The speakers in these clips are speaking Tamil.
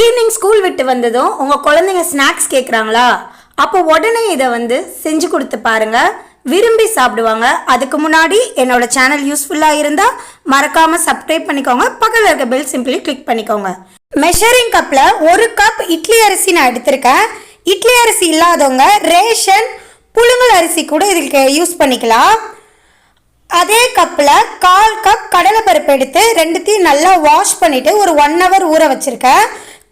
ஈவினிங் ஸ்கூல் விட்டு வந்ததும் உங்கள் குழந்தைங்க ஸ்நாக்ஸ் கேட்குறாங்களா அப்போ உடனே இதை வந்து செஞ்சு கொடுத்து பாருங்க. விரும்பி சாப்பிடுவாங்க. அதுக்கு முன்னாடி என்னோட சேனல் யூஸ்ஃபுல்லாக இருந்தால் மறக்காமல் சப்ஸ்கிரைப் பண்ணிக்கோங்க. பக்கத்தில் இருக்க பெல் சிம்பிளி கிளிக் பண்ணிக்கோங்க. மெஷரிங் கப்பில் ஒரு கப் இட்லி அரிசி நான் எடுத்திருக்கேன். இட்லி அரிசி இல்லாதவங்க ரேஷன் புழுங்கல் அரிசி கூட இதுக்கு யூஸ் பண்ணிக்கலாம். அதே கப்பில் கால் கப் கடலைப்பருப்பு எடுத்து ரெண்டுத்தையும் நல்லா வாஷ் பண்ணிவிட்டு ஒரு ஒன் ஹவர் ஊற வச்சுருக்கேன்.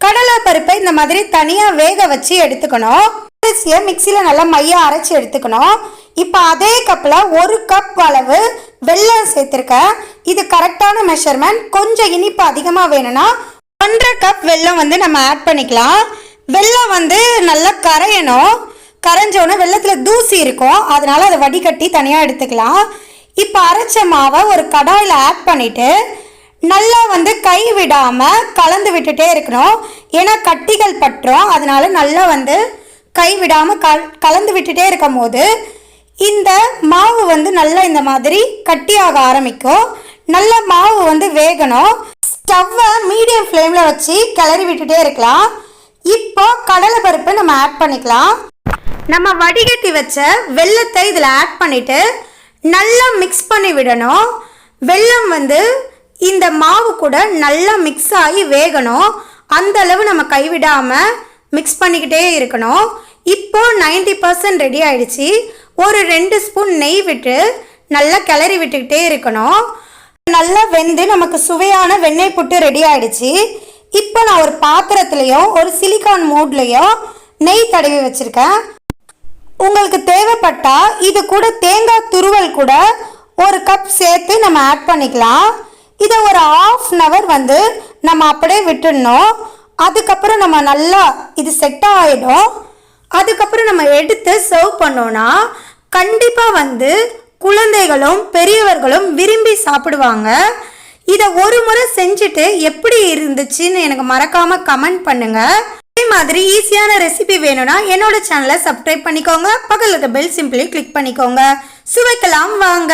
கடலைப்பருப்பை இந்த மாதிரி தனியாக வேக வச்சு எடுத்துக்கணும். அரிசியை மிக்சியில் நல்லா மையாக அரைச்சி எடுத்துக்கணும். இப்போ அதே கப்பில் ஒரு கப் அளவு வெல்லம் சேர்த்துருக்கேன். இது கரெக்டான மெஷர்மெண்ட் கொஞ்சம் இனிப்பு அதிகமாக வேணும்னா ஒன்றரை கப் வெல்லம் வந்து நம்ம ஆட் பண்ணிக்கலாம். வெல்லம் வந்து நல்லா கரையணும். கரைஞ்சோன்னே வெள்ளத்தில் தூசி இருக்கும். அதனால் அதை வடிகட்டி தனியாக எடுத்துக்கலாம். இப்போ அரைச்ச மாவை ஒரு கடாயில் ஆட் பண்ணிவிட்டு நல்லா வந்து கை விடாமல் கலந்து விட்டுட்டே இருக்கணும். ஏன்னா கட்டிகள் பற்றோம் அதனால நல்லா வந்து கை விடாமல் கல் கலந்து விட்டுட்டே இருக்கும் போது இந்த மாவு வந்து நல்லா இந்த மாதிரி கட்டியாக ஆரம்பிக்கும். நல்ல மாவு வந்து வேகணும். ஸ்டவ்வை மீடியம் ஃப்ளேமில் வச்சு கிளறி விட்டுட்டே இருக்கலாம். இப்போ கடலை பருப்பு நம்ம ஆட் பண்ணிக்கலாம். நம்ம வடிகட்டி வச்ச வெள்ளத்தை இதில் ஆட் பண்ணிவிட்டு நல்லா மிக்ஸ் பண்ணி விடணும். வெல்லம் வந்து இந்த மாவு கூட நல்லா மிக்ஸ் ஆகி வேகணும். அந்த அளவு நம்ம கைவிடாமல் மிக்ஸ் பண்ணிக்கிட்டே இருக்கணும். இப்போ 90% பர்சன்ட் ரெடி ஆயிடுச்சு. ஒரு ரெண்டு ஸ்பூன் நெய் விட்டு நல்லா கிளறி விட்டுக்கிட்டே இருக்கணும். நல்லா வெந்து நமக்கு சுவையான வெண்ணெய் புட்டு ரெடி ஆயிடுச்சு. இப்போ நான் ஒரு பாத்திரத்துலையும் ஒரு சிலிக்கான் மூட்லையும் நெய் தடவி வச்சுருக்கேன். உங்களுக்கு தேவைப்பட்டால் இது கூட தேங்காய் துருவல் கூட ஒரு கப் சேர்த்து நம்ம ஆட் பண்ணிக்கலாம். இதை ஒரு ஆஃப் அன் அவர் வந்து நம்ம அப்படியே விட்டுடணும். அதுக்கப்புறம் நம்ம நல்லா இது செட் ஆகிடும் அதுக்கப்புறம் நம்ம எடுத்து சர்வ் பண்ணோன்னா கண்டிப்பாக வந்து குழந்தைகளும் பெரியவர்களும் விரும்பி சாப்பிடுவாங்க. இதை ஒரு முறை செஞ்சுட்டு எப்படி இருந்துச்சுன்னு எனக்கு மறக்காமல் கமெண்ட் பண்ணுங்கள் அதே மாதிரி ஈஸியான ரெசிபி வேணும்னா என்னோட சேனலை சப்ஸ்கிரைப் பண்ணிக்கோங்க. பக்கத்தில் பெல் சிம்பிளி கிளிக் பண்ணிக்கோங்க. சுவைக்கலாம் வாங்க.